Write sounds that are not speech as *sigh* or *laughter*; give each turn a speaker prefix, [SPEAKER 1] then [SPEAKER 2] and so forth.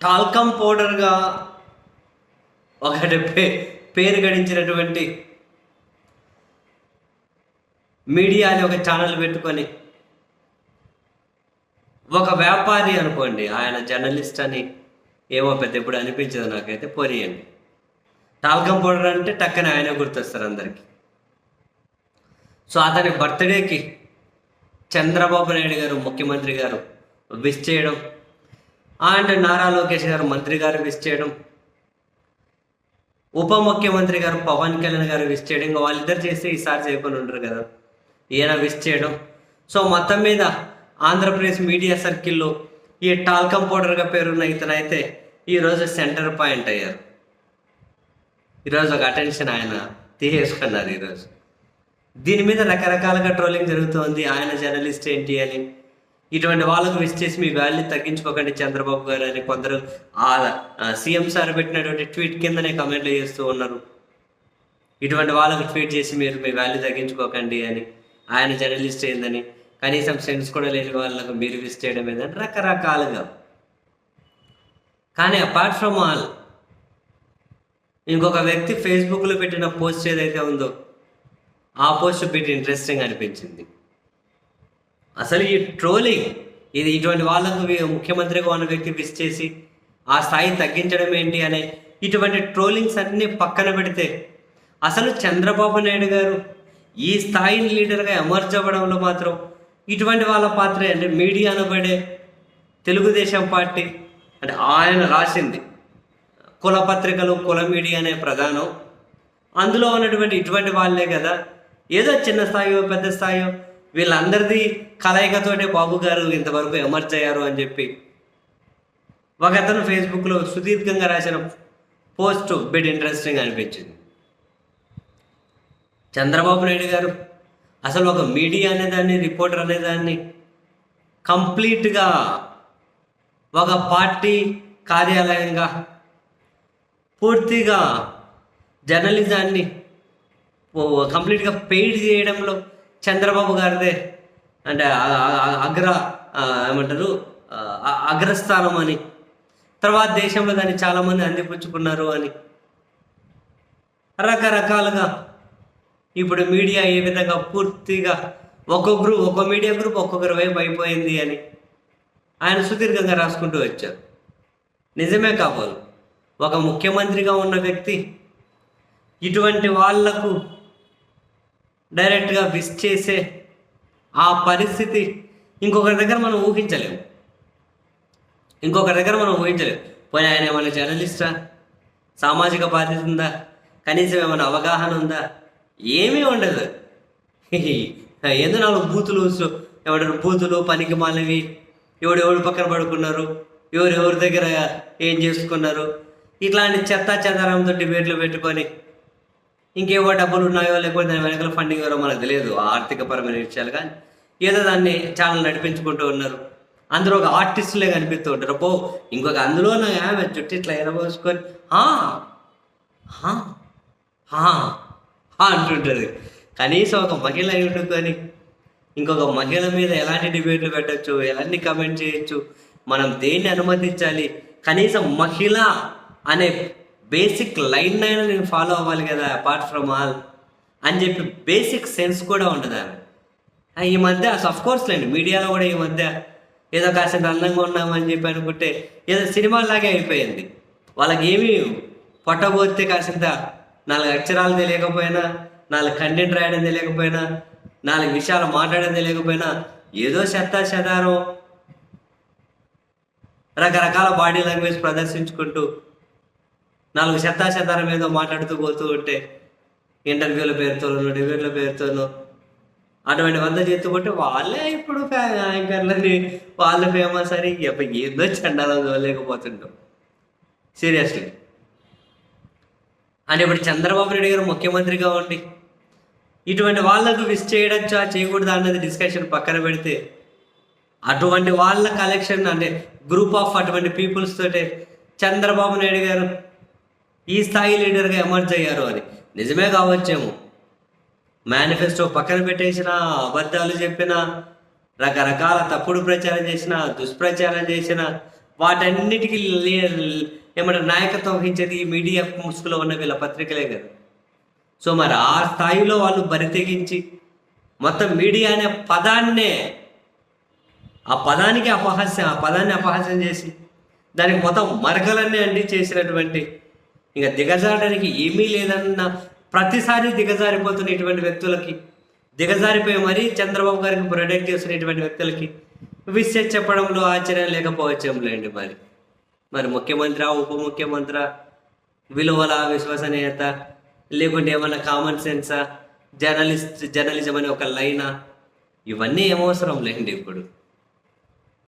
[SPEAKER 1] Talcum పౌడర్గా ఒకటి pay పేరు గడించినటువంటి media అని ఒక ఛానల్ పెట్టుకొని ఒక వ్యాపారి అనుకోండి ఆయన జర్నలిస్ట్ అని ఏమో పెద్ద ఎప్పుడు అనిపించదు నాకైతే పోనీయండి. టాల్కమ్ పౌడర్ అంటే టక్కన ఆయన గుర్తొస్తారు అందరికీ. సో అతని బర్త్డేకి చంద్రబాబు నాయుడు గారు ముఖ్యమంత్రి గారు విష్ చేయడం అండ్ నారా లోకేష్ గారు మంత్రి గారు విష్ చేయడం. ఉప ముఖ్యమంత్రి గారు పవన్ కళ్యాణ్ గారు విష్ చేయడం. ఇంకా వాళ్ళిద్దరు చేస్తే ఈసారి చేయకుండా ఉంటారు కదా. ఈయన విష్ చేయడం. సో మొత్తం మీద ఆంధ్రప్రదేశ్ మీడియా సర్కిల్లో ఈ టాల్కమ్ పౌడర్గా పేరున్న ఇతనైతే ఈరోజు సెంటర్ పాయింట్ అయ్యారు. ఈరోజు ఒక అటెన్షన్ ఆయన తీసేసుకున్నారు ఈరోజు. దీని మీద రకరకాలుగా ట్రోలింగ్ జరుగుతోంది. ఆయన జర్నలిస్ట్ ఏంటి అని. ఇటువంటి వాళ్ళకు విష్ చేసి మీ వాల్యూ తగ్గించుకోకండి చంద్రబాబు గారు అని కొందరు ఆ సీఎం సార్ పెట్టినటువంటి ట్వీట్ కిందనే కమెంట్లు చేస్తూ ఉన్నారు. ఇటువంటి వాళ్ళకు ట్వీట్ చేసి మీరు మీ వాల్యూ తగ్గించుకోకండి అని ఆయన జర్నలిస్ట్ ఏందని కనీసం సెన్స్ కూడా లేని వాళ్ళకు మీరు విష్ చేయడం ఏందని రకరకాలుగా. కానీ అపార్ట్ ఫ్రమ్ ఆల్ ఇంకొక వ్యక్తి ఫేస్బుక్లో పెట్టిన పోస్ట్ ఏదైతే ఉందో ఆ పోస్ట్ బిట్ ఇంట్రెస్టింగ్ అనిపించింది. అసలు ఈ ట్రోలింగ్ ఇది ఇటువంటి వాళ్ళకు ముఖ్యమంత్రిగా ఉన్న వ్యక్తి విష్ చేసి ఆ స్థాయిని తగ్గించడం ఏంటి అనే ఇటువంటి ట్రోలింగ్స్ అన్నీ పక్కన పెడితే అసలు చంద్రబాబు నాయుడు గారు ఈ స్థాయి లీడర్గా ఎమర్జ్ అవ్వడంలో మాత్రం ఇటువంటి వాళ్ళ పాత్రే అంటే మీడియా అనబడే తెలుగుదేశం పార్టీ అంటే ఆయన రాసింది కుల పత్రికలు కుల మీడియా అనే ప్రధానం. అందులో ఉన్నటువంటి ఇటువంటి వాళ్ళే కదా. ఏదో చిన్న స్థాయో పెద్ద స్థాయో వీళ్ళందరిది కలయికతోటే బాబు గారు ఇంతవరకు ఎమర్జ్ అయ్యారు అని చెప్పి ఒక అతను ఫేస్బుక్లో సుదీర్ఘంగా రాసిన పోస్ట్ బిట్ ఇంట్రెస్టింగ్ అనిపించింది. చంద్రబాబు నాయుడు గారు అసలు ఒక మీడియా అనేదాన్ని రిపోర్టర్ అనేదాన్ని కంప్లీట్గా ఒక పార్టీ కార్యాలయంగా పూర్తిగా జర్నలిజాన్ని కంప్లీట్గా పెయిడ్ చేయడంలో చంద్రబాబు గారిదే అంటే అగ్ర ఏమంటారు? అగ్రస్థానం అని. తర్వాత దేశంలో దాన్ని చాలామంది అందిపుచ్చుకున్నారు అని. రకరకాలుగా ఇప్పుడు మీడియా ఏ విధంగా పూర్తిగా ఒక్కొక్క గ్రూప్ ఒక్కో మీడియా గ్రూప్ ఒక్కొక్కరి వైపు అయిపోయింది అని ఆయన సుదీర్ఘంగా రాసుకుంటూ వచ్చారు. నిజమే కాబోలు. ఒక ముఖ్యమంత్రిగా ఉన్న వ్యక్తి ఇటువంటి వాళ్ళకు డైరెక్ట్గా విష్ చేసే ఆ పరిస్థితి ఇంకొకరి దగ్గర మనం ఊహించలేము. ఇంకొకరి దగ్గర మనం ఊహించలేము. పోనీ ఆయన ఏమైనా జర్నలిస్టా? సామాజిక బాధ్యత ఉందా? కనీసం ఏమైనా అవగాహన ఉందా? ఏమీ ఉండదు. *laughs* ఏదో నాలుగు బూతులు సు- బూతులు పనికి మాలవి ఎవడు ఎవడు పక్కన పడుకున్నారు ఎవరు ఎవరి దగ్గర ఏం చేసుకున్నారు? ఇట్లాంటి చెత్త చెదారంతో డిబేట్లు పెట్టుకొని ఇంకేవో డబ్బులు ఉన్నాయో లేకపోతే దాని వెనకాల ఫండింగ్ ఎవరో మనకు తెలియదు. ఆర్థికపరమైన విషయాలు కానీ ఏదో దాన్ని ఛానల్ నడిపించుకుంటూ ఉన్నారు. అందరూ ఒక ఆర్టిస్టులే కనిపిస్తూ ఉంటారు. పో ఇంకొక అందులో ఆమె జుట్టు ఇట్లా ఎరబోసుకొని అంటుంటుంది. కనీసం ఒక మహిళ అయి ఉండుకొని ఇంకొక మహిళ మీద ఎలాంటి డిబేట్లు పెట్టచ్చు ఎలాంటి కమెంట్ చేయొచ్చు? మనం దేన్ని అనుమతించాలి? కనీసం మహిళ అనే బేసిక్ లైన్ అయినా నేను ఫాలో అవ్వాలి కదా అపార్ట్ ఫ్రమ్ ఆల్ అని చెప్పి బేసిక్ సెన్స్ కూడా ఉంటుంది ఆమె. ఈ మధ్య అఫ్ కోర్స్ లేండి మీడియాలో కూడా ఈ మధ్య ఏదో కాసేపు అందంగా ఉన్నామని చెప్పి అనుకుంటే ఏదో సినిమాలాగే అయిపోయింది. వాళ్ళకి ఏమీ పొట్టబోతే కాసింత నాలుగు అక్షరాలు తెలియకపోయినా నాలుగు కంటెంట్ రాయడం తెలియకపోయినా నాలుగు విషయాలు మాట్లాడడం తెలియకపోయినా ఏదో శత శతారం రకరకాల బాడీ లాంగ్వేజ్ ప్రదర్శించుకుంటూ నాలుగు చెత్తా ఏదో మాట్లాడుతూ పోతూ ఉంటే ఇంటర్వ్యూల పేరుతోనూ డిబేట్ల పేరుతోనూ అటువంటి వంద చేతుకుంటే వాళ్ళే ఇప్పుడు యాంకర్లని వాళ్ళు ఫేమస్ అని ఏదో ఏందో చండాలం చూడలేకపోతుంటాం సీరియస్లీ. అని ఇప్పుడు చంద్రబాబు నాయుడు గారు ముఖ్యమంత్రిగా ఉండి ఇటువంటి వాళ్ళకు విష్ చేయడచ్చా చేయకూడదా అన్నది డిస్కషన్ పక్కన పెడితే అటువంటి వాళ్ళ కలెక్షన్ అంటే గ్రూప్ ఆఫ్ అటువంటి పీపుల్స్ తోటే చంద్రబాబు నాయుడు గారు ఈ స్థాయి లీడర్గా ఎమర్జ్ అయ్యారు అని నిజమే కావచ్చేమో. మేనిఫెస్టో పక్కన పెట్టేసిన అబద్ధాలు చెప్పిన రకరకాల తప్పుడు ప్రచారం చేసిన దుష్ప్రచారం చేసిన వాటన్నిటికీ ఏమంటే నాయకత్వం వహించేది ఈ మీడియా ముసుగులో ఉన్న వీళ్ళ పత్రికలే కదా. సో మరి ఆ స్థాయిలో వాళ్ళు బరితెగించి మొత్తం మీడియా అనే పదాన్నే ఆ పదానికి అపహాస్యం ఆ పదాన్ని అపహాస్యం చేసి దానికి మొత్తం మరకలన్నీ అండి చేసినటువంటి ఇంకా దిగజారడానికి ఏమీ లేదన్న ప్రతిసారి దిగజారిపోతున్న ఇటువంటి వ్యక్తులకి దిగజారిపోయి మరీ చంద్రబాబు గారికి ప్రొటెక్ట్ చేస్తున్నటువంటి వ్యక్తులకి విషయం చెప్పడంలో ఆశ్చర్యం లేకపోవచ్చంలేండి మరి. మరి ముఖ్యమంత్రి ఉప ముఖ్యమంత్రి విలువల విశ్వసనీయత లేకుంటే ఏమన్నా కామన్ సెన్సా జర్నలిస్ట్ జర్నలిజం అనే ఒక లైనా ఇవన్నీ ఏమవసరం లేండి ఇప్పుడు.